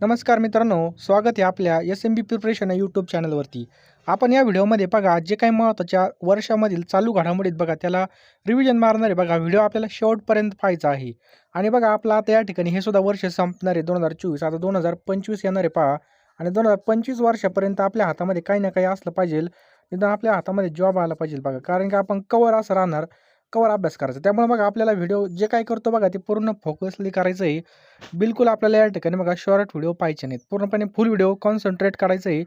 नमस्कार मित्रांनो स्वागत आहे आपल्या एस एम बी प्रिपरेशन या यूट्यूब चॅनलवरती आपण या व्हिडिओमध्ये बघा जे काही महत्त्वाच्या वर्षामधील चालू घडामोडीत बघा त्याला रिव्हिजन मारणारे बघा व्हिडिओ आपल्याला शेवटपर्यंत पाहायचा आहे. आणि बघा आपला आता या ठिकाणी हे सुद्धा वर्ष संपणारे दोन हजार चोवीस आता दोन हजार पंचवीस येणारे पहा. आणि दोन हजार पंचवीस वर्षापर्यंत आपल्या हातामध्ये काही ना काही असलं पाहिजे निदान आपल्या हातामध्ये जॉब आला पाहिजे बघा कारण की आपण कवर असं राहणार. कवर अभ्यास करायचा. त्यामुळे बघा आपल्याला व्हिडिओ जे काय करतो बघा ते पूर्ण फोकसली करायचं आहे बिलकुल आपल्याला या ठिकाणी बघा शॉर्ट व्हिडिओ पाहिजे नाहीत. पूर्णपणे फुल व्हिडिओ कॉन्सन्ट्रेट करायचं आहे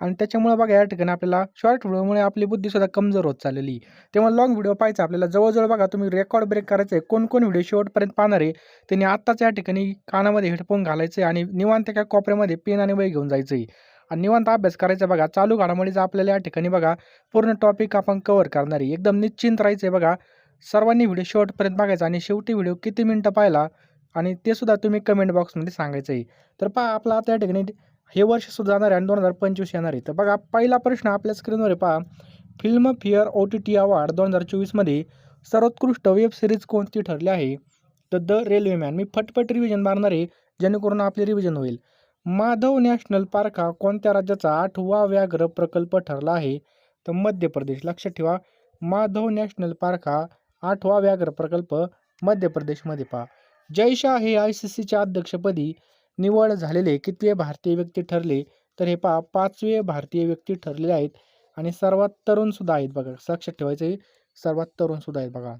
आणि त्याच्यामुळे बघा या ठिकाणी आपल्याला शॉर्ट व्हिडिओमुळे आपली बुद्धीसुद्धा कमजोर होत चाललेली. आहे. त्यामुळे लॉंग व्हिडिओ पाहायचा आपल्याला. जवळजवळ बघा तुम्ही रेकॉर्ड ब्रेक करायचं आहे कोण कोण व्हिडिओ शेवटपर्यंत पाहणार आहे? त्यांनी आत्ताच या ठिकाणी कानामध्ये हेडफोन घालायचे आणि निवांत एका कोपऱ्यामध्ये पेन आणि वही घेऊन जायचं आहे आणि निवांत अभ्यास करायचा बघा. चालू घडामोडीचा आपल्याला या ठिकाणी बघा पूर्ण टॉपिक आपण कव्हर करणार आहे. एकदम निश्चिंत राहायचं आहे बघा. सर्वांनी व्हिडिओ शेवटपर्यंत बघायचा आणि शेवटी व्हिडिओ किती मिनटं पाहिला आणि ते सुद्धा तुम्ही कमेंट बॉक्समध्ये सांगायचं आहे तर पहा आपला त्या ठिकाणी हे वर्ष सुद्धा जाणार आहे आणि दोन हजार पंचवीस येणार आहे. तर बघा पहिला प्रश्न आपल्या स्क्रीनवर आहे पहा. Filmfare O T T award दोन हजार चोवीसमध्ये सर्वोत्कृष्ट वेब सिरीज कोणती ठरली आहे? तर द रेल्वेमॅन मी फटफट रिव्हिजन मारणार आहे जेणेकरून आपले रिव्हिजन होईल. माधव नॅशनल पार्क हा कोणत्या राज्याचा आठवा व्याघ्र प्रकल्प ठरला आहे? तर मध्य प्रदेश. लक्षात ठेवा. माधव नॅशनल पार्क हा आठवा व्याघ्र प्रकल्प मध्य प्रदेशमध्ये पहा. जयशाह हे आय सी सीच्या अध्यक्षपदी निवड झालेले कितवे भारतीय व्यक्ती ठरले? तर हे पहा पाचवे भारतीय व्यक्ती ठरलेले आहेत आणि सर्वात तरुण सुद्धा आहेत बघा. लक्षात ठेवायचं सर्वात तरुण सुद्धा आहेत बघा.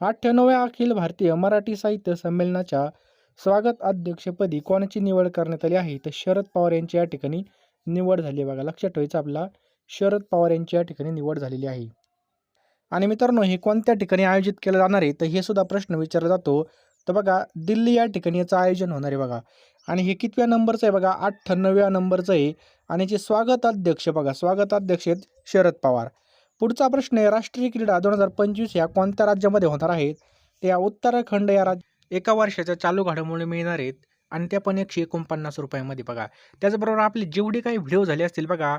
अठ्ठ्याण्णव्या अखिल भारतीय मराठी साहित्य संमेलनाच्या स्वागत अध्यक्षपदी कोणाची निवड करण्यात आली आहे? तर शरद पवार यांची या ठिकाणी निवड झाली आहे बघा. लक्षात ठेवायचं आपला शरद पवार यांची या ठिकाणी निवड झालेली आहे. आणि मित्रांनो हे कोणत्या ठिकाणी आयोजित केलं जाणार आहे? तर हे सुद्धा प्रश्न विचारला जातो. तर बघा दिल्ली या ठिकाणी याचं आयोजन होणार आहे बघा. आणि हे कितव्या नंबरचं आहे बघा? अठ्ठ्याण्णव्या नंबरचं आहे. आणि याचे स्वागताध्यक्ष बघा स्वागताध्यक्ष आहेत शरद पवार. पुढचा प्रश्न आहे राष्ट्रीय क्रीडा दोन हजार पंचवीस या कोणत्या राज्यामध्ये होणार आहेत? ते या उत्तराखंड या राज्य एका वर्षाच्या चालू घडामोडी मिळणार आहेत. आणि त्या पण एकशे एकोणपन्नास रुपयामध्ये बघा. त्याचबरोबर आपले जेवढे काही व्हिडिओ झाले असतील बघा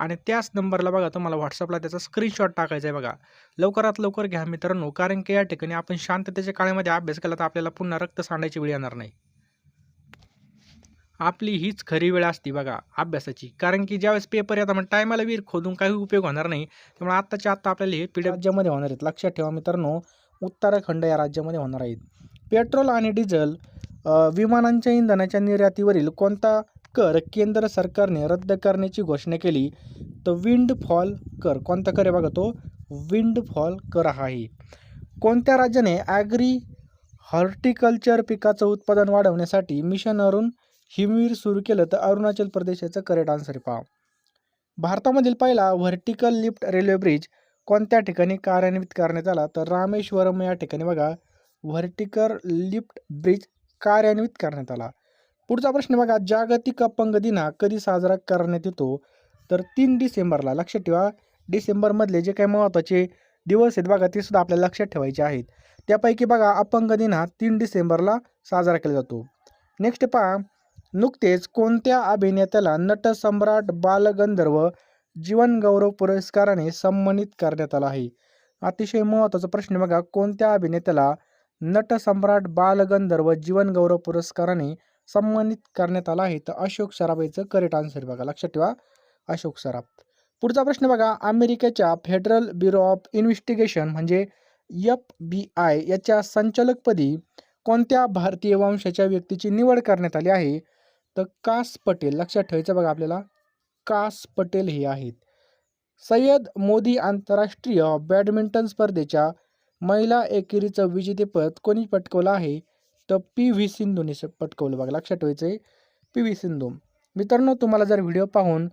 आणि त्याच नंबरला बघा तुम्हाला व्हॉट्सअपला त्याचा स्क्रीनशॉट टाकायचा आहे बघा. लवकरात लवकर घ्या मित्रांनो कारण की या ठिकाणी आपण शांततेच्या काळामध्ये अभ्यास केला तर आपल्याला पुन्हा रक्त सांडायची वेळ येणार नाही. आपली हीच खरी वेळ असते बघा अभ्यासाची. कारण की ज्यावेळेस पेपर येतात मग टायमाला वीर खोदून काही उपयोग होणार नाही. त्यामुळे आत्ताच्या आत्ता आपल्याला हे पिढ्या राज्यामध्ये होणार आहेत. लक्षात ठेवा मित्रांनो उत्तराखंड या राज्यामध्ये होणार आहेत. पेट्रोल आणि डिझेल विमानांच्या इंधनाच्या निर्यातीवरील कोणता कर केंद्र सरकारने रद्द करण्याची घोषणा केली. तर विंड फॉल कर. कोणता कर आहे बघा तो? विंड फॉल कर हा आहे. कोणत्या राज्याने ॲग्री हॉर्टिकल्चर पिकाचं उत्पादन वाढवण्यासाठी मिशन अरुण हिमवीर सुरू केलं? तर अरुणाचल प्रदेशाचं करेक्ट आन्सर पहा. भारतामधील पहिला व्हर्टिकल लिफ्ट रेल्वे ब्रिज कोणत्या ठिकाणी कार्यान्वित करण्यात आला? तर रामेश्वरम या ठिकाणी बघा. व्हर्टिकल लिफ्ट ब्रिज कार्यान्वित करण्यात आला. पुढचा प्रश्न बघा. जागतिक अपंग दिना कधी साजरा करण्यात येतो? तर तीन डिसेंबरला. लक्षात ठेवा. डिसेंबरमधले जे काही महत्त्वाचे दिवस आहेत बघा ते सुद्धा आपल्याला लक्षात ठेवायचे आहेत. त्यापैकी बघा अपंग दिन हा तीन डिसेंबरला साजरा केला जातो. नेक्स्ट पहा. नुकतेच कोणत्या अभिनेत्याला नटसम्राट बालगंधर्व जीवनगौरव पुरस्काराने सन्मानित करण्यात आला आहे? अतिशय महत्त्वाचा प्रश्न बघा. कोणत्या अभिनेत्याला नटसम्राट बालगंधर्व जीवनगौरव पुरस्काराने सन्मानित करण्यात आला आहे. तर अशोक सराफ याचं करेक्ट आन्सर बघा. लक्षात ठेवा. अशोक सराफ. पुढचा प्रश्न बघा. अमेरिकेच्या फेडरल ब्युरो ऑफ इन्व्हेस्टिगेशन म्हणजे एफ बी आय याच्या संचालकपदी कोणत्या भारतीय वंशाच्या व्यक्तीची निवड करण्यात आली आहे? तर कास पटेल. लक्षात ठेवायचं बघा आपल्याला. कास पटेल हे आहेत. सय्यद मोदी आंतरराष्ट्रीय बॅडमिंटन स्पर्धेच्या महिला एकेरीचं विजेतेपद कोणी पटकवलं आहे? तर पी व्ही सिंधूने पटकवलं. बघा लक्षात ठेवायचं आहे पी व्ही सिंधू. मित्रांनो तुम्हाला जर व्हिडिओ पाहून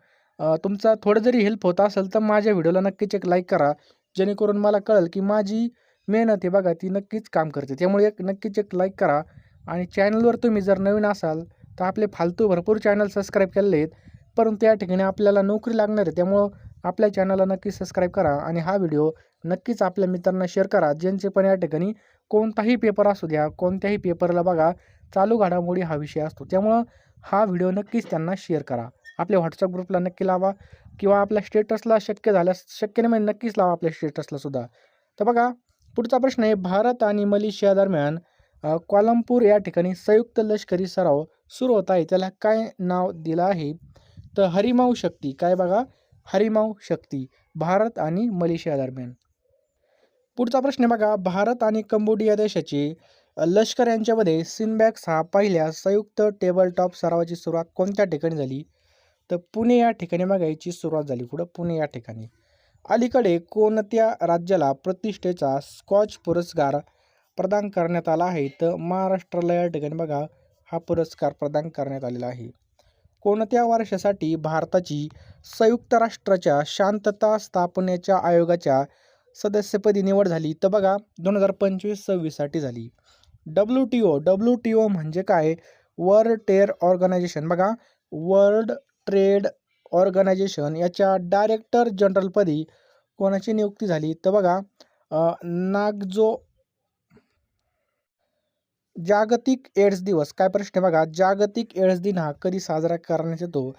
तुमचा थोडं जरी हेल्प होत असेल तर माझ्या व्हिडिओला नक्कीच एक लाईक करा. जेणेकरून मला कळेल की माझी मेहनत आहे बघा ती नक्कीच काम करते. त्यामुळे एक नक्कीच एक लाईक करा. आणि चॅनलवर तुम्ही जर नवीन असाल तर आपले फालतू भरपूर चॅनल सबस्क्राईब केलेले आहेत. परंतु या ठिकाणी आपल्याला नोकरी लागणार आहे. त्यामुळं आपल्या चॅनलला नक्की सबस्क्राईब करा. आणि हा व्हिडिओ नक्कीच आपल्या मित्रांना शेअर करा. ज्यांचे पण या ठिकाणी कोणताही पेपर असू द्या कोणत्याही पेपरला बघा चालू घडामोडी हा विषय असतो. त्यामुळं हा व्हिडिओ नक्कीच त्यांना शेअर करा. आपल्या व्हॉट्सअप ग्रुपला नक्की लावा किंवा आपल्या स्टेटसला शक्य झाल्यास शक्य नाही म्हणजे नक्कीच लावा आपल्या स्टेटसला सुद्धा. तर बघा पुढचा प्रश्न आहे भारत आणि मलेशिया दरम्यान क्वालमपूर या ठिकाणी संयुक्त लष्करी सराव सुरू होत आहे. त्याला काय नाव दिलं आहे? तर हरिमाऊ शक्ती. काय बघा? हरिमाऊ शक्ती. भारत आणि मलेशिया दरम्यान. पुढचा प्रश्न बघा. भारत आणि कंबोडिया देशाचे लष्कर यांच्यामध्ये सिनबॅक्स हा पहिल्या संयुक्त टेबल टॉप सरावाची सुरुवात कोणत्या ठिकाणी झाली? तर पुणे या ठिकाणी बघा याची सुरुवात झाली. पुढं पुणे या ठिकाणी. अलीकडे कोणत्या राज्याला प्रतिष्ठेचा स्कॉच पुरस्कार प्रदान करण्यात आला आहे? तर महाराष्ट्राला या ठिकाणी बघा. हा पुरस्कार प्रदान करण्यात आलेला आहे. कोणत्या वर्षासाठी भारताची संयुक्त राष्ट्राच्या शांतता स्थापनेच्या आयोगाच्या सदस्यपदी निवड झाली. तर बघा दोन हजार पंचवीस सव्वीससाठी झाली. W T O W T O म्हणजे काय? वर्ल्ड टेर ऑर्गनायझेशन बघा वर्ल्ड ट्रेड ऑर्गनायझेशन याच्या डायरेक्टर जनरलपदी कोणाची नियुक्ती झाली? तर बघा नागजो जागतिक एड्स दिवस. काय प्रश्न आहे? बघा जागतिक एड्स दिन हा कधी साजरा करण्यात येतो?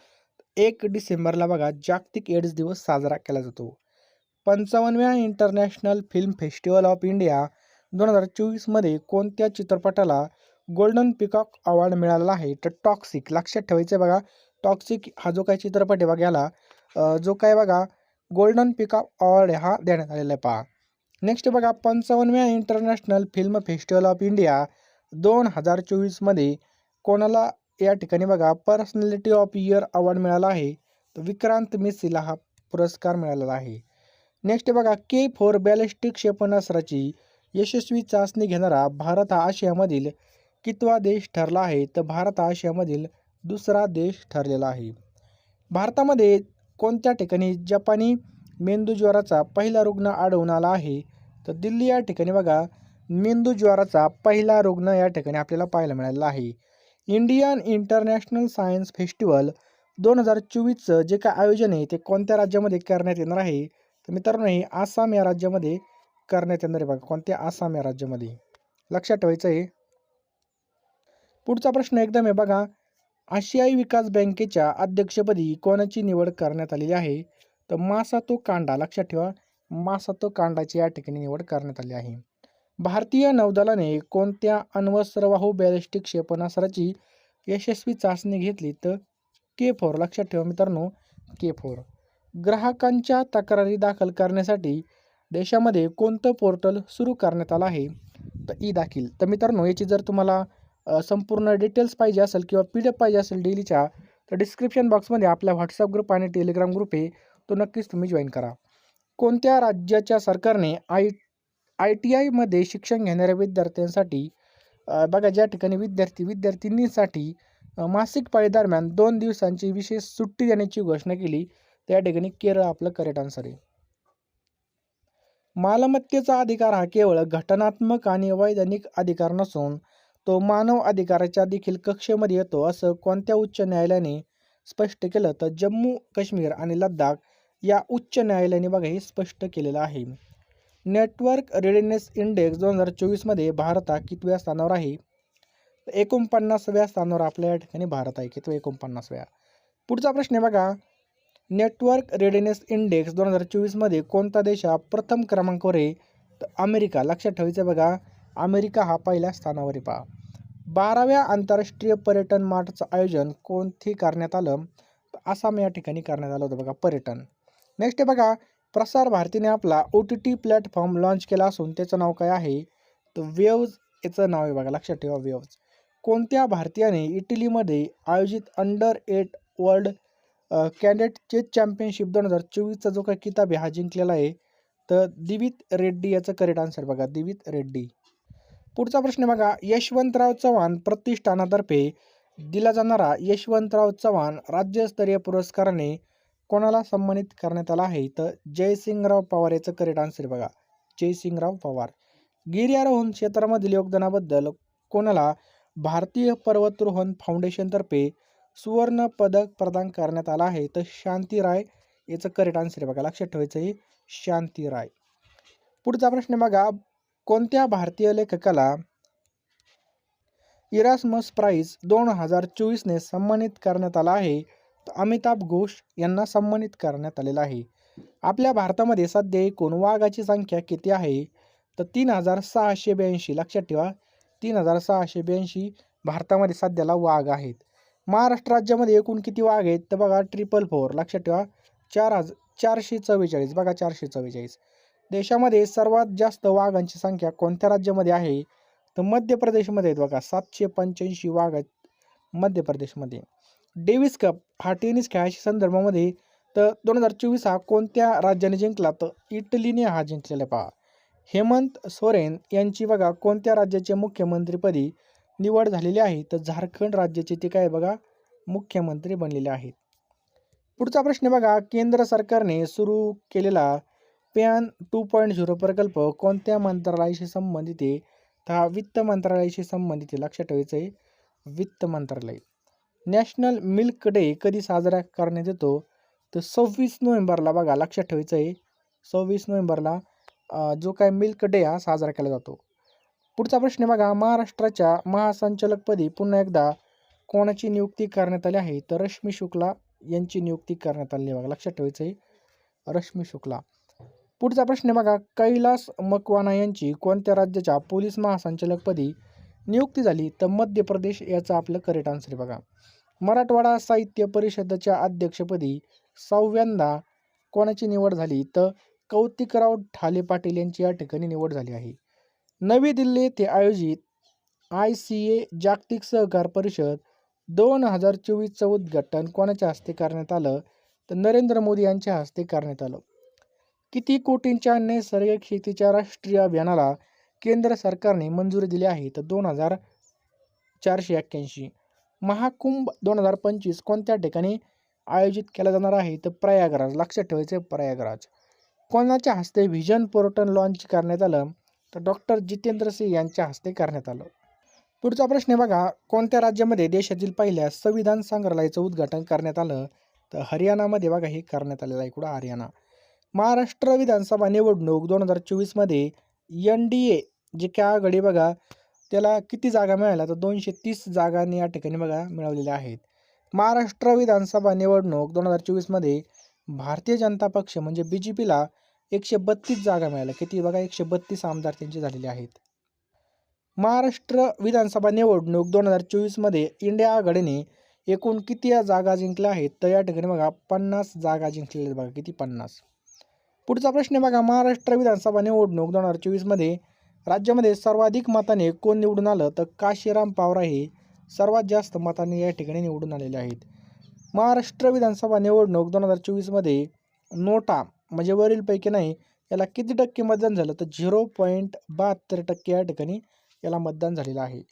एक डिसेंबरला बघा जागतिक एड्स दिवस साजरा केला जातो. पंचावन्नव्या international film festival of India दोन हजार चोवीसमध्ये कोणत्या चित्रपटाला गोल्डन पिकॉक अवॉर्ड मिळाला आहे? तर टॉक्सिक. लक्षात ठेवायचं बघा टॉक्सिक हा जो काही चित्रपट आहे बघा याला जो काय बघा गोल्डन पिकॉक अवॉर्ड हा देण्यात आलेला आहे. पहा. नेक्स्ट बघा पंचावन्नव्या international film festival of India दोन हजार चोवीसमध्ये कोणाला या ठिकाणी बघा पर्सनॅलिटी ऑफ इयर अवॉर्ड मिळाला आहे? तर विक्रांत मिसीला हा पुरस्कार मिळालेला आहे. नेक्स्ट बघा के फोर बॅलिस्टिक क्षेपणास्त्राची यशस्वी चाचणी घेणारा भारत हा आशियामधील कितवा देश ठरला आहे? तर भारत हा आशियामधील दुसरा देश ठरलेला आहे. भारतामध्ये कोणत्या ठिकाणी जपानी मेंदूज्वराचा पहिला रुग्ण आढळून आला आहे? तर दिल्ली या ठिकाणी बघा मेंदूज्वराचा पहिला रुग्ण या ठिकाणी आपल्याला पाहायला मिळालेला आहे. इंडियन इंटरनॅशनल सायन्स फेस्टिवल दोन हजार चोवीसचं जे काय आयोजन आहे ते कोणत्या राज्यामध्ये करण्यात येणार आहे? तर मित्रांनो हे आसाम या राज्यामध्ये करण्यात येणार आहे बघा. कोणत्या आसाम या राज्यामध्ये? लक्षात ठेवायचं आहे. पुढचा प्रश्न एकदम आहे बघा. आशियाई विकास बँकेच्या अध्यक्षपदी कोणाची निवड करण्यात आलेली आहे? तर मासातो कांडा लक्षात ठेवा. मासातो कांडाची या ठिकाणी निवड करण्यात आली आहे. भारतीय नौदलाने कोणत्या अण्वस्त्रवाहू बॅलिस्टिक क्षेपणास्त्राची यशस्वी चाचणी घेतली? तर के फोर लक्षात ठेवा मित्रांनो. K four. ग्राहकांच्या तक्रारी दाखल करण्यासाठी देशामध्ये कोणतं पोर्टल सुरू करण्यात आलं आहे? तर ई दाखील. तर मित्रांनो याची जर तुम्हाला संपूर्ण डिटेल्स पाहिजे असेल किंवा पी डी एफ पाहिजे असेल डेलीच्या तर डिस्क्रिप्शन बॉक्समध्ये आपला व्हॉट्सअप ग्रुप आणि टेलिग्राम ग्रुप आहे तो नक्कीच तुम्ही जॉईन करा. कोणत्या राज्याच्या सरकारने आय आय टी आयमध्ये शिक्षण घेणाऱ्या विद्यार्थ्यांसाठी बघा ज्या ठिकाणी विद्यार्थी विद्यार्थिनींसाठी मासिक पाळीदरम्यान दोन दिवसांची विशेष सुट्टी देण्याची घोषणा केली त्या ठिकाणी केरळ आपलं करेक्ट आन्सर आहे. मालमत्तेचा अधिकार हा केवळ घटनात्मक आणि वैधानिक अधिकार नसून तो मानव अधिकाराच्या देखील कक्षेमध्ये येतो असं कोणत्या उच्च न्यायालयाने स्पष्ट केलं तर जम्मू काश्मीर आणि लद्दाख या उच्च न्यायालयाने बघा हे स्पष्ट केलेलं आहे. नेटवर्क रेडिनेस इंडेक्स दोन हजार चोवीसमध्ये भारत हा कितव्या स्थानावर आहे? एकोणपन्नासव्या स्थानावर आपल्या या ठिकाणी भारत आहे कितव्या एकोणपन्नासव्या? पुढचा प्रश्न आहे बघा. नेटवर्क रेडिनेस इंडेक्स दोन हजार चोवीसमध्ये कोणता देश हा प्रथम क्रमांकावर आहे? तर अमेरिका. लक्षात ठेवायचं बघा अमेरिका हा पहिल्या स्थानावर आहे पहा. बाराव्या आंतरराष्ट्रीय पर्यटन मार्टचं आयोजन कोणती करण्यात आलं? तर आसाम या ठिकाणी करण्यात आलं होतं बघा पर्यटन. नेक्स्ट आहे बघा प्रसार भारतीने आपला O T T platform launch केला असून त्याचं नाव काय आहे? तर वेव्ज याचं नाव आहे बघा लक्षात ठेवा वेव्ज कोणत्या भारतीयाने इटलीमध्ये आयोजित under eight world cadet chess championship दोन हजार चोवीसचा जो काही किताब आहे हा जिंकलेला आहे. तर दिवित रेड्डी याचं करेक्ट आन्सर बघा. दिवित रेड्डी. पुढचा प्रश्न बघा. यशवंतराव चव्हाण प्रतिष्ठानातर्फे दिला जाणारा यशवंतराव चव्हाण राज्यस्तरीय पुरस्काराने कोणाला सन्मानित करण्यात आला आहे? तर जयसिंगराव पवार याचं करेक्ट आन्सर बघा. जयसिंगराव पवार. गिर्यारोहण क्षेत्रामधील योगदानाबद्दल कोणाला भारतीय पर्वतरोहण फाउंडेशनतर्फे सुवर्ण पदक प्रदान करण्यात आलं आहे. तर शांती राय याचं करेक्ट आन्सर आहे बघा. लक्षात ठेवायचं आहे. शांती राय. पुढचा प्रश्न बघा. कोणत्या भारतीय लेखकाला इरासमस प्राईज दोन हजार चोवीसने सन्मानित करण्यात आला आहे? तर अमिताभ घोष यांना सन्मानित करण्यात आलेला आहे. आपल्या भारतामध्ये सध्या एकूण वाघाची संख्या किती आहे? तर तीन हजार सहाशे ब्याऐंशी. लक्षात ठेवा. तीन हजार सहाशे ब्याऐंशी भारतामध्ये सध्याला वाघ आहेत. महाराष्ट्र राज्यामध्ये एकूण किती वाघ आहेत? तर बघा ट्रिपल फोर लक्षात ठेवा. चार हज चारशे चव्वेचाळीस. बघा चारशे चव्वेचाळीस. देशामध्ये सर्वात जास्त वाघांची संख्या कोणत्या राज्यामध्ये आहे? तर मध्य प्रदेशमध्ये आहेत बघा सातशे पंच्याऐंशी वाघ आहेत मध्य प्रदेशमध्ये. डेव्हिस कप हा टेनिस खेळाच्या संदर्भामध्ये तर दोन हजार चोवीस हा कोणत्या राज्याने जिंकला? तर इटलीने हा जिंकलेला पहा. हेमंत सोरेन यांची बघा कोणत्या राज्याचे मुख्यमंत्रीपदी निवड झालेली आहे तर झारखंड राज्याचे ते काय बघा मुख्यमंत्री बनलेले आहेत. पुढचा प्रश्न बघा केंद्र सरकारने सुरू केलेला पॅन टू पॉईंट झिरो प्रकल्प कोणत्या मंत्रालयाशी संबंधित आहे? तर हा वित्त मंत्रालयाशी संबंधित आहे लक्षात ठेवायचं आहे. वित्त मंत्रालय. नॅशनल मिल्क डे कधी साजरा करण्यात येतो? तर सव्वीस नोव्हेंबरला बघा लक्षात ठेवायचं आहे. सव्वीस नोव्हेंबरला जो काय मिल्क डे हा साजरा केला जातो. पुढचा प्रश्न बघा. महाराष्ट्राच्या महासंचालकपदी पुन्हा एकदा कोणाची नियुक्ती करण्यात आली आहे? तर रश्मी शुक्ला यांची नियुक्ती करण्यात आली आहे बघा. लक्षात ठेवायचं आहे रश्मी शुक्ला. पुढचा प्रश्न बघा. कैलास मकवाना यांची कोणत्या राज्याच्या पोलीस महासंचालकपदी नियुक्ती झाली? तर मध्य प्रदेश याचं आपलं करेक्ट आन्सर आहे बघा. मराठवाडा साहित्य परिषदेच्या अध्यक्षपदी सहाव्यांदा कोणाची निवड झाली? तर कौतिकराव ठाले पाटील यांची या ठिकाणी निवड झाली आहे. नवी दिल्ली येथे आयोजित आय सी ए जागतिक सहकार परिषद दोन हजार चोवीसचं उद्घाटन कोणाच्या हस्ते करण्यात आलं? तर नरेंद्र मोदी यांच्या हस्ते करण्यात आलं. किती कोटींच्या नैसर्गिक शेतीच्या राष्ट्रीय अभियानाला केंद्र सरकारने मंजुरी दिली आहे? तर दोन हजार चारशे एक्क्याऐंशी. महाकुंभ दोन हजार पंचवीस कोणत्या ठिकाणी आयोजित केला जाणार आहे? तर प्रयागराज लक्षात ठेवायचं प्रयागराज. कोणाच्या हस्ते व्हिजन पोर्टल लॉन्च करण्यात आलं? तर डॉक्टर जितेंद्र सिंह यांच्या हस्ते करण्यात आलं. पुढचा प्रश्न बघा कोणत्या राज्यामध्ये देशातील पहिल्या संविधान संग्रहालयाचं उद्घाटन करण्यात आलं? तर हरियाणामध्ये बघा हे करण्यात आलेलं आहे कुठं? हरियाणा. महाराष्ट्र विधानसभा निवडणूक दोन हजार चोवीसमध्ये एन डी ए जे काय आघाडी बघा त्याला किती जागा मिळाल्या? तर दोनशे तीस जागांनी या ठिकाणी बघा मिळवलेल्या आहेत. महाराष्ट्र विधानसभा निवडणूक दोन हजार चोवीसमध्ये भारतीय जनता पक्ष म्हणजे बी जे पीला एकशे बत्तीस जागा मिळाल्या. किती? बघा एकशे बत्तीस आमदार त्यांचे झालेले आहेत. महाराष्ट्र विधानसभा निवडणूक दोन हजार चोवीसमध्ये इंडिया आघाडीने एकूण किती या जागा जिंकल्या आहेत? तर या ठिकाणी बघा पन्नास जागा जिंकलेल्या आहेत बघा किती? पन्नास. पुढचा प्रश्न बघा महाराष्ट्र विधानसभा निवडणूक दोन हजार चोवीसमध्ये राज्यामध्ये सर्वाधिक मताने कोण निवडून आलं? तर काशीराम पावरा हे सर्वात जास्त मताने या ठिकाणी निवडून आलेले आहेत. महाराष्ट्र विधानसभा निवडणूक दोन हजार चोवीसमध्ये नोटा म्हणजे वरीलपैकी नाही याला किती टक्के मतदान झालं? तर झिरो पॉईंट बहात्तर टक्के या ठिकाणी याला मतदान झालेलं आहे.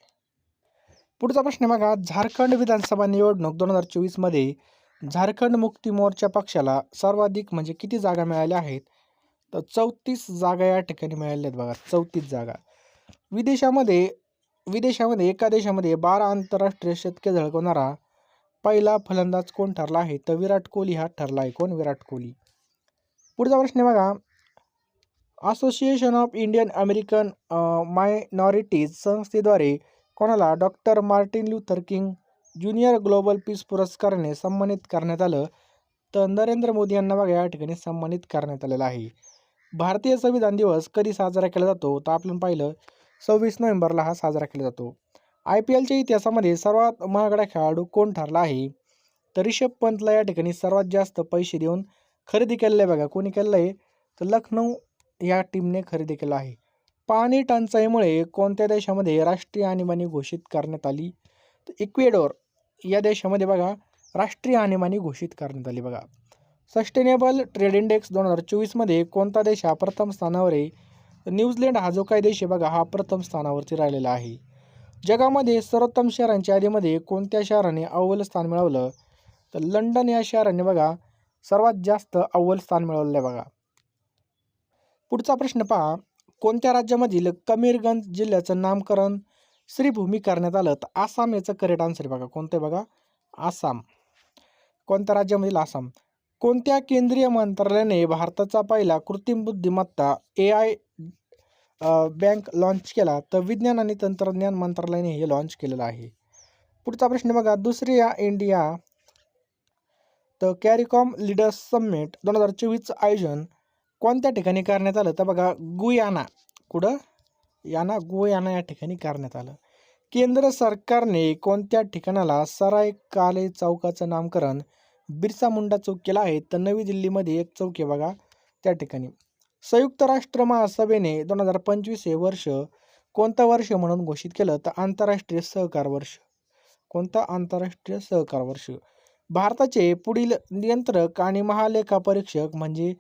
पुढचा प्रश्न आहे बघा झारखंड विधानसभा निवडणूक दोन हजार चोवीसमध्ये झारखंड मुक्ती मोर्चा पक्षाला सर्वाधिक म्हणजे किती जागा मिळाल्या आहेत? तर चौतीस जागा या ठिकाणी मिळाल्या आहेत बघा चौतीस जागा. विदेशामध्ये विदेशामध्ये एका देशामध्ये बारा आंतरराष्ट्रीय शतके झळकवणारा पहिला फलंदाज कोण ठरला आहे? तर विराट कोहली हा ठरला आहे कोण? विराट कोहली. पुढचा प्रश्न बघा. Association of Indian American minorities संस्थेद्वारे कोणाला doctor Martin Luther King junior global peace पुरस्काराने सन्मानित करण्यात आलं तर नरेंद्र मोदी यांना बघा या ठिकाणी सन्मानित करण्यात आलेलं आहे. भारतीय संविधान दिवस कधी साजरा केला जातो? तर आपण पाहिलं सव्वीस नोव्हेंबरला हा साजरा केला जातो. आय पी एलच्या इतिहासामध्ये सर्वात महागडा खेळाडू कोण ठरला आहे? तर रिषभ पंतला या ठिकाणी सर्वात जास्त पैसे देऊन खरेदी केलेलं आहे बघा कोणी केलेलं आहे? तर लखनौ या टीमने खरेदी केलं आहे. पाणी टंचाईमुळे कोणत्या देशामध्ये राष्ट्रीय आणीबाणी घोषित करण्यात आली? तर इक्वेडोर या देशामध्ये बघा राष्ट्रीय आणीबाणी घोषित करण्यात आली बघा. सस्टेनेबल ट्रेड इंडेक्स दोन हजार चोवीसमध्ये कोणता देश हा प्रथम स्थानावर आहे? न्यूझीलंड हा जो काही देश आहे बघा हा प्रथम स्थानावरती राहिलेला आहे. जगामध्ये सर्वोत्तम शहरांच्या यादीमध्ये कोणत्या शहराने अव्वल स्थान मिळवलं? तर लंडन या शहराने बघा सर्वात जास्त अव्वल स्थान मिळवलेलं आहे बघा. पुढचा प्रश्न पहा कोणत्या राज्यामधील कमीरगंज जिल्ह्याचं नामकरण श्रीभूमी करण्यात आलं? तर आसाम याचं करेक्ट आन्सर आहे बघा. कोणतं आहे बघा? आसाम. कोणत्या राज्यामधील आसाम? कोणत्या केंद्रीय मंत्रालयाने भारताचा पहिला कृत्रिम बुद्धिमत्ता ए आय बँक लॉन्च केला? तर विज्ञान आणि तंत्रज्ञान मंत्रालयाने हे लॉन्च केलेलं आहे. पुढचा प्रश्न बघा दुसऱ्या इंडिया तर कॅरिकॉम लीडर्स समिट दोन हजार चोवीसचं आयोजन कोणत्या ठिकाणी करण्यात आलं? तर बघा गुयाना. कुठं? याना गुयाना या ठिकाणी करण्यात आलं. केंद्र सरकारने कोणत्या ठिकाणाला सराय काले चौकाचं नामकरण बिरसा मुंडा चौक केला आहे? तर नवी दिल्लीमध्ये एक चौक आहे बघा त्या ठिकाणी. संयुक्त राष्ट्र महासभेने दोन हजार पंचवीस हे वर्ष कोणतं वर्ष म्हणून घोषित केलं? तर आंतरराष्ट्रीय सहकार वर्ष. कोणतं आंतरराष्ट्रीय सहकार वर्ष? भारताचे पुढील नियंत्रक आणि महालेखा परीक्षक म्हणजे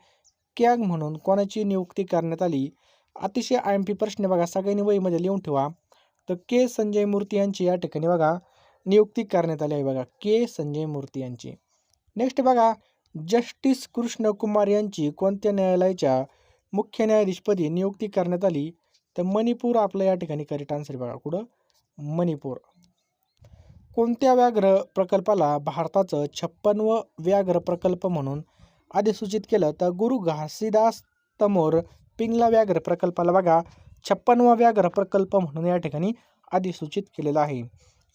कॅग म्हणून कोणाची नियुक्ती करण्यात आली? अतिशय आय एम पी प्रश्न बघा सगळ्यांनी वहीमध्ये लिहून ठेवा. तर के संजय मूर्ती यांची या ठिकाणी बघा नियुक्ती करण्यात आली आहे बघा के संजय मूर्ती यांची. नेक्स्ट बघा जस्टिस कृष्ण कुमार यांची कोणत्या न्यायालयाच्या मुख्य न्यायाधीशपदी नियुक्ती करण्यात आली? तर मणिपूर आपलं या ठिकाणी करेक्ट आन्सर बघा कुठं? मणिपूर. कोणत्या व्याघ्र प्रकल्पाला भारताचं छप्पनवं व्याघ्र प्रकल्प म्हणून अधिसूचित केलं तर गुरु घासीदास तमोर पिंगला व्याघ्र प्रकल्पाला बघा छप्पनवा व्याघ्र प्रकल्प म्हणून या ठिकाणी अधिसूचित केलेला आहे.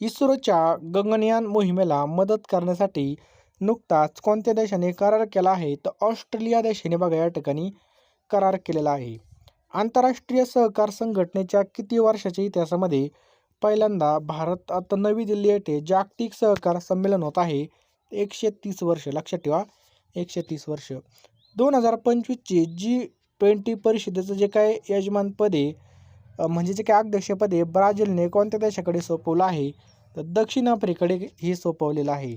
इस्रोच्या गगनयान मोहिमेला मदत करण्यासाठी नुकताच कोणत्या देशाने करार केला आहे तर ऑस्ट्रेलिया देशाने बघा या ठिकाणी करार केलेला आहे. आंतरराष्ट्रीय सहकार संघटनेच्या किती वर्षाच्या इतिहासामध्ये पहिल्यांदा भारत आता नवी दिल्ली येथे जागतिक सहकार संमेलन होत आहे. एकशे तीस वर्ष लक्षात ठेवा. एकशे तीस वर्ष. दोन हजार पंचवीसची जी ट्वेंटी परिषदेचं जे काय यजमानपद आहे म्हणजे जे काय अध्यक्षपद आहे ब्राझीलने कोणत्या देशाकडे सोपवलं आहे तर दक्षिण आफ्रिकेकडे हे सोपवलेलं आहे.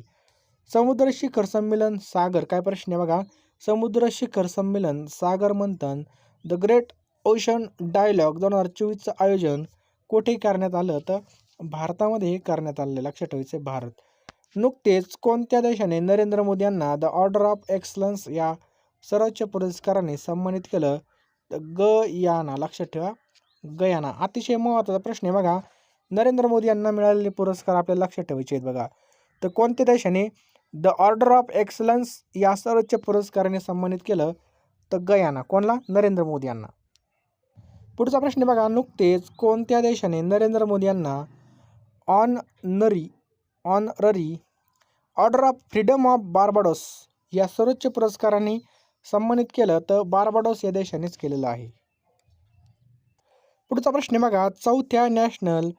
समुद्र शिखर संमेलन सागर. काय प्रश्न आहे बघा? समुद्र शिखर संमेलन Sagar Manthan the great ocean dialogue दोन हजार चोवीसचं आयोजन कुठे करण्यात आलं तर भारतामध्ये हे करण्यात आलेलं आहे. लक्षात ठेवायचं आहे, भारत. नुकतेच कोणत्या देशाने नरेंद्र मोदी यांना द ऑर्डर ऑफ एक्सलन्स या सर्वोच्च पुरस्काराने सन्मानित केलं? तर गयाना. लक्षात ठेवा. गयाना. अतिशय महत्त्वाचा प्रश्न आहे बघा. नरेंद्र मोदी यांना मिळालेले पुरस्कार आपल्याला लक्षात ठेवायचे आहेत बघा. तर कोणत्या देशाने द ऑर्डर ऑफ एक्सलन्स या सर्वोच्च पुरस्काराने सन्मानित केलं? तर गयाना. कोणला? नरेंद्र मोदी यांना. पुढचा प्रश्न बघा. नुकतेच कोणत्या देशाने नरेंद्र मोदी यांना honorary honorary order of freedom of Barbados या सर्वोच्च पुरस्काराने सन्मानित केलं तर बार्बाडोस या देशानेच केलेलं आहे. पुढचा प्रश्न बघा. चौथ्या नॅशनल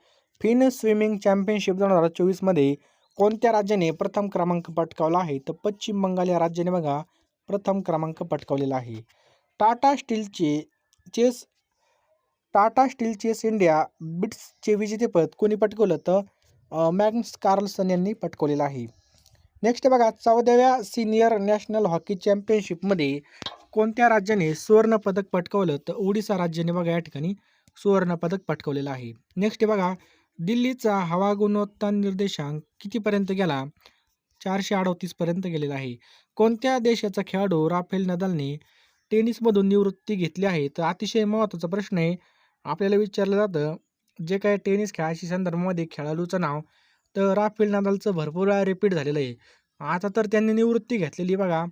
फिन स्विमिंग चॅम्पियनशिप दोन हजार चोवीसमध्ये कोणत्या राज्याने प्रथम क्रमांक पटकावला आहे? तर पश्चिम बंगाल या राज्याने बघा. प्रथम क्रमांक पटकावलेला आहे. टाटा स्टीलचे chess Tata steel chess India बिट्सचे विजेतेपद कोणी पटकवलं तर मॅग्नस कार्लसन यांनी पटकवलेलं आहे. नेक्स्ट बघा चौदाव्या सिनियर नॅशनल हॉकी चॅम्पियनशिपमध्ये कोणत्या राज्याने सुवर्णपदक पटकवलं तर ओडिसा राज्याने बघा या ठिकाणी सुवर्णपदक पटकवलेलं आहे. नेक्स्ट बघा दिल्लीचा हवा गुणवत्ता निर्देशांक कितीपर्यंत गेला? चारशे अडोतीसपर्यंत गेलेला आहे. कोणत्या देशाचा खेळाडू राफेल नदालने टेनिसमधून निवृत्ती घेतली आहे? तर अतिशय महत्त्वाचा प्रश्न आहे आपल्याला विचारलं जातं जे काय टेनिस खेळाशी संदर्भामध्ये खेळाडूचं नाव तर राफेल नादालचं भरपूर वेळा रिपीट झालेलं आहे. आता तर त्यांनी निवृत्ती घेतलेली बघा.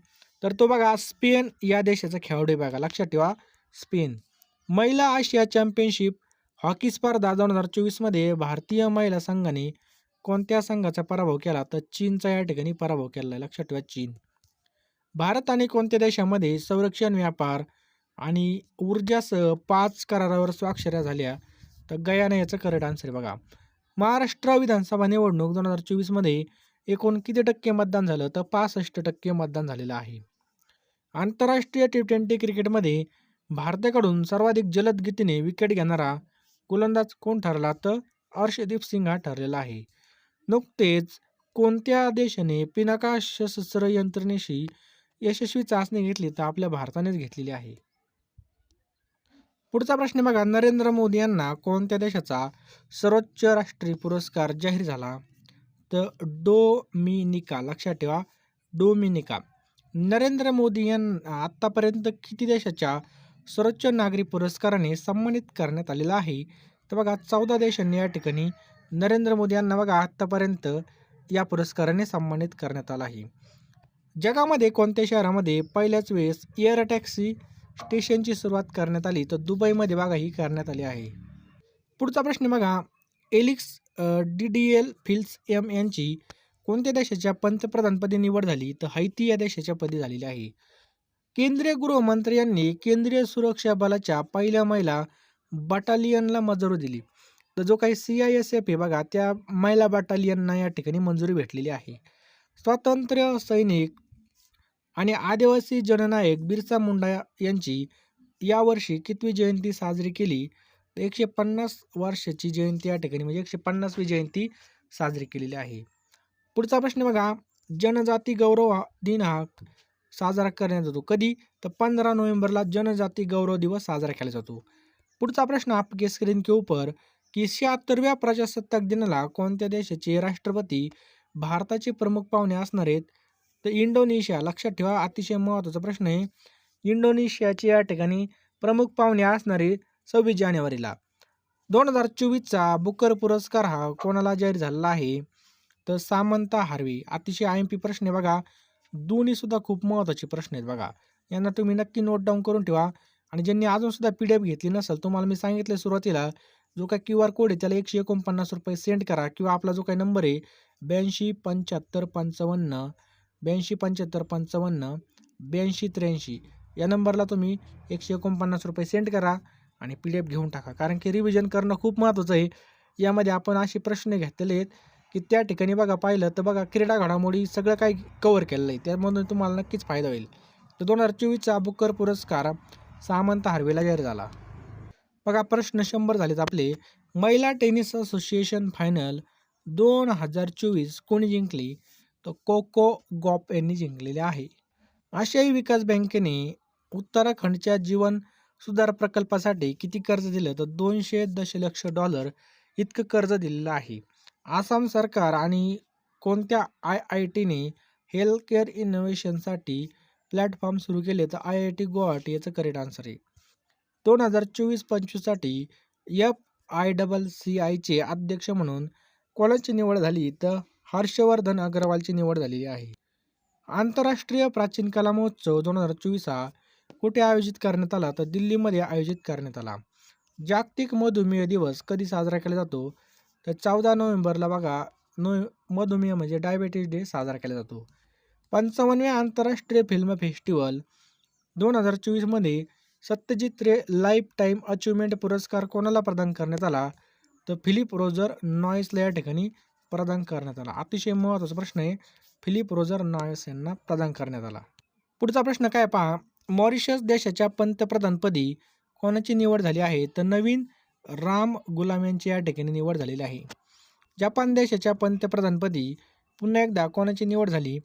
तर तो बघा स्पेन या देशाचा खेळाडू आहे बघा. लक्षात ठेवा स्पेन. महिला आशिया चॅम्पियनशिप हॉकी स्पर्धा दोन हजार चोवीसमध्ये भारतीय महिला संघाने कोणत्या संघाचा पराभव केला? तर चीनचा या ठिकाणी पराभव केला आहे. लक्षात ठेवा चीन. भारत आणि कोणत्या देशामध्ये संरक्षण व्यापार आणि ऊर्जासह पाच करारावर स्वाक्षऱ्या झाल्या. तर गयाना याचं करेक्ट आन्सर बघा. महाराष्ट्र विधानसभा निवडणूक दोन हजार चोवीसमध्ये एकूण किती टक्के मतदान झालं? तर पासष्ट टक्के मतदान झालेलं आहे. आंतरराष्ट्रीय टी ट्वेंटी क्रिकेटमध्ये भारताकडून सर्वाधिक जलद गतीने विकेट घेणारा गोलंदाज कोण ठरला? तर अर्षदीप सिंग हा ठरलेला आहे. नुकतेच कोणत्या देशाने पिनाका सशस्त्र यंत्रणेशी यशस्वी चाचणी घेतली? तर आपल्या भारतानेच घेतलेली आहे. पुढचा प्रश्न बघा नरेंद्र मोदी यांना कोणत्या देशाचा सर्वोच्च राष्ट्रीय पुरस्कार जाहीर झाला? तर डोमिनिका लक्षात ठेवा डोमिनिका. नरेंद्र मोदी यांना आत्तापर्यंत किती देशाच्या सर्वोच्च नागरी पुरस्काराने सन्मानित करण्यात आलेला आहे? तर बघा चौदा देशांनी या ठिकाणी नरेंद्र मोदी यांना बघा आत्तापर्यंत या पुरस्काराने सन्मानित करण्यात आला आहे. जगामध्ये कोणत्या शहरामध्ये पहिल्याच वेळेस एअर टॅक्सी स्टेशनची सुरुवात करण्यात आली. तर दुबईमध्ये बघा ही करण्यात आली आहे. पुढचा प्रश्न बघा. Alix Didier Fils Aime यांची कोणत्या देशाच्या पंतप्रधानपदी निवड झाली? तर हैती या देशाच्या पदी झालेली आहे. केंद्रीय गृहमंत्री यांनी केंद्रीय सुरक्षा बलाच्या पहिल्या महिला बटालियनला मंजुरी दिली. तर जो काही सी आय एस एफ आहे बघा त्या महिला बटालियनना या ठिकाणी मंजुरी भेटलेली आहे. स्वातंत्र्य सैनिक आणि आदिवासी जननायक बिरसा मुंडा यांची यावर्षी कितवी जयंती साजरी केली? तर एकशे पन्नास वर्षाची जयंती या ठिकाणी म्हणजे एकशे पन्नासवी जयंती साजरी केलेली आहे. पुढचा प्रश्न बघा. जनजाती गौरव दिन हा साजरा करण्यात येतो. कधी? तर पंधरा नोव्हेंबरला जनजाती गौरव दिवस साजरा केला जातो. पुढचा प्रश्न आपके स्क्रीन के ऊपर. की शहात्तरव्या प्रजासत्ताक दिनाला कोणत्या देशाचे राष्ट्रपती भारताचे प्रमुख पाहुणे असणार आहेत? तर इंडोनेशिया लक्षात ठेवा अतिशय महत्त्वाचा प्रश्न आहे. इंडोनेशियाची या ठिकाणी प्रमुख पाहुणे असणारी सव्वीस जानेवारीला. दोन हजार चोवीसचा बुकर पुरस्कार हा कोणाला जाहीर झालेला आहे? तर सामंता हार्वी. अतिशय आय एम पी प्रश्न आहे बघा. दोन्हीसुद्धा खूप महत्त्वाचे प्रश्न आहेत बघा. यांना तुम्ही नक्की नोट डाऊन करून ठेवा. आणि ज्यांनी अजूनसुद्धा पी डी एफ घेतली नसेल तुम्हाला मी सांगितलं सुरुवातीला जो काय क्यू आर कोड आहे त्याला एकशे एकोणपन्नास रुपये सेंड करा किंवा आपला जो काही नंबर आहे ब्याऐंशी पंच्याहत्तर पंचावन्न ब्याऐंशी पंच्याहत्तर पंचावन्न ब्याऐंशी त्र्याऐंशी. या नंबरला तुम्ही एकशे एकोणपन्नास रुपये सेंड करा आणि पी डी एफ घेऊन टाका. कारण की रिव्हिजन करणं खूप महत्त्वाचं आहे. यामध्ये आपण असे प्रश्न घेतलेले आहेत की त्या ठिकाणी बघा पाहिलं तर बघा क्रीडा घडामोडी सगळं काही कवर केलेलं आहे. त्यामधून तुम्हाला नक्कीच फायदा होईल. तर दोन हजार चोवीसचा बुकर पुरस्कार सामंत हार्वेला जाहीर झाला. बघा प्रश्न शंभर झालेत आपले. महिला टेनिस असोसिएशन फायनल दोन हजार चोवीस कोणी जिंकली? तर कोको गॉप यांनी जिंकलेले आहे. आशियाई विकास बँकेने उत्तराखंडच्या जीवन सुधार प्रकल्पासाठी किती कर्ज दिलं? तर दोनशे दशलक्ष डॉलर इतकं कर्ज दिलेलं आहे. आसाम सरकार आणि कोणत्या आय आय टीने हेल्थ केअर इनोव्हेशनसाठी प्लॅटफॉर्म सुरू केले? तर आय आय टी गुवाहाटी याचं करेक्ट आन्सर आहे. दोन हजार चोवीस पंचवीससाठी एफ आय डबल सी आयचे अध्यक्ष म्हणून कोणाची निवड झाली. तर हर्षवर्धन अग्रवालची निवड झालेली आहे. आंतरराष्ट्रीय प्राचीन कला महोत्सव दोन हजार चोवीस हा कुठे आयोजित करण्यात आला तर दिल्लीमध्ये आयोजित करण्यात आला. जागतिक मधुमेह दिवस कधी साजरा केला जातो? तर चौदा नोव्हेंबरला बघा नो मधुमेह म्हणजे डायबेटीस डे साजरा केला जातो. पंचावन्नव्या आंतरराष्ट्रीय फिल्म फेस्टिवल दोन हजार चोवीसमध्ये Satyajit Ray lifetime achievement पुरस्कार कोणाला प्रदान करण्यात आला? तर फिलिप रोजर नॉईसला या ठिकाणी प्रदान करण्यात आला. अतिशय महत्त्वाचा प्रश्न आहे. फिलिप रोजर नायस यांना प्रदान करण्यात आला. पुढचा प्रश्न काय पहा. मॉरिशस देशाच्या पंतप्रधानपदी कोणाची निवड झाली आहे? तर नवीन राम गुलाम यांची या ठिकाणी निवड झालेली आहे. जपान देशाच्या पंतप्रधानपदी पुन्हा एकदा कोणाची निवड झाली?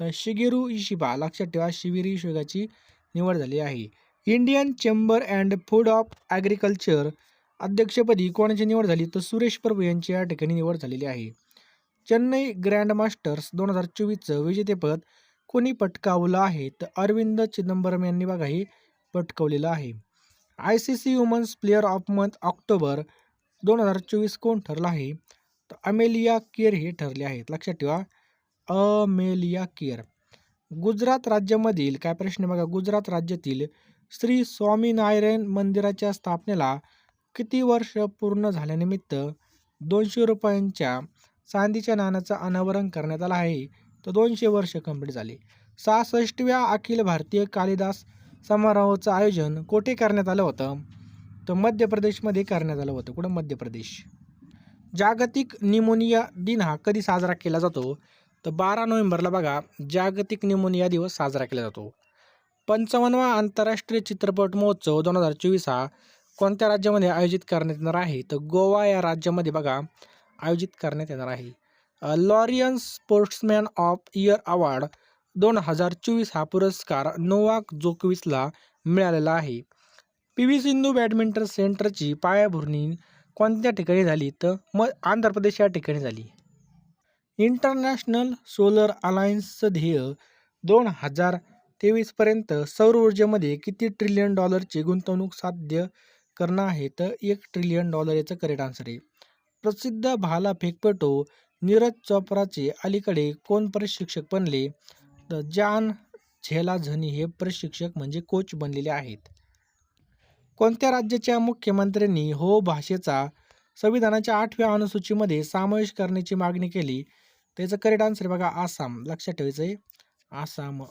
तर शिगेरू इशिबा लक्षात ठेवा शिविरी इशिबाची निवड झाली आहे. Indian chamber and food of agriculture अध्यक्षपदी कोणाची निवड झाली? तर सुरेश प्रभू यांची या ठिकाणी निवड झालेली आहे. चेन्नई ग्रँडमास्टर्स दोन हजार चोवीसचं विजेतेपद कोणी पटकावलं आहे? तर अरविंद चिदंबरम यांनी बघा हे पटकवलेलं आहे. I C C women's player of month October दोन हजार चोवीस कोण ठरलं आहे? तर अमेलिया केअर हे ठरले आहेत. लक्षात ठेवा अमेलिया केअर. गुजरात राज्यामधील काय प्रश्न बघा गुजरात राज्यातील श्री स्वामीनारायण मंदिराच्या स्थापनेला किती वर्ष पूर्ण झाल्यानिमित्त दोनशे रुपयांच्या चांदीच्या नाण्याचं अनावरण करण्यात आलं आहे. तर दोनशे वर्ष कंप्लीट झाले. सहासष्टव्या अखिल भारतीय कालिदास समारोहाचं आयोजन कोठे करण्यात आलं होतं? तर मध्य प्रदेशमध्ये करण्यात आलं होतं. कुठं? मध्य प्रदेश. जागतिक निमोनिया दिन हा कधी साजरा केला जातो? तर बारा नोव्हेंबरला बघा जागतिक निमोनिया दिवस साजरा केला जातो. पंचावन्नवा आंतरराष्ट्रीय चित्रपट महोत्सव दोन हजार चोवीस हा कोणत्या राज्यामध्ये आयोजित करण्यात येणार आहे? तर गोवा या राज्यामध्ये बघा आयोजित करण्यात येणार आहे. Laureus sportsman of year award दोन हजार चोवीस हा पुरस्कार नोवाक जोकविसला मिळालेला आहे. पी व्ही सिंधू बॅडमिंटन सेंटरची पायाभरणी कोणत्या ठिकाणी झाली तर मग आंध्र प्रदेश या ठिकाणी झाली. इंटरनॅशनल सोलर अलायन्सचं ध्येय दोन हजार तेवीसपर्यंत सौर ऊर्जेमध्ये किती ट्रिलियन डॉलरची गुंतवणूक साध्य करणं आहे तर एक ट्रिलियन डॉलर याचं करेक्ट आन्सर आहे. प्रसिद्ध भाला फेकपटू नीरज चोप्राचे अलीकडे कोण प्रशिक्षक बनले? तर जान झेलाझनी हे प्रशिक्षक म्हणजे कोच बनलेले आहेत. कोणत्या राज्याच्या मुख्यमंत्र्यांनी हो भाषेचा संविधानाच्या आठव्या अनुसूचीमध्ये समावेश करण्याची मागणी केली? त्याचं करेक्ट आन्सर बघा आसाम. लक्षात ठेवायचं आहे आसाम.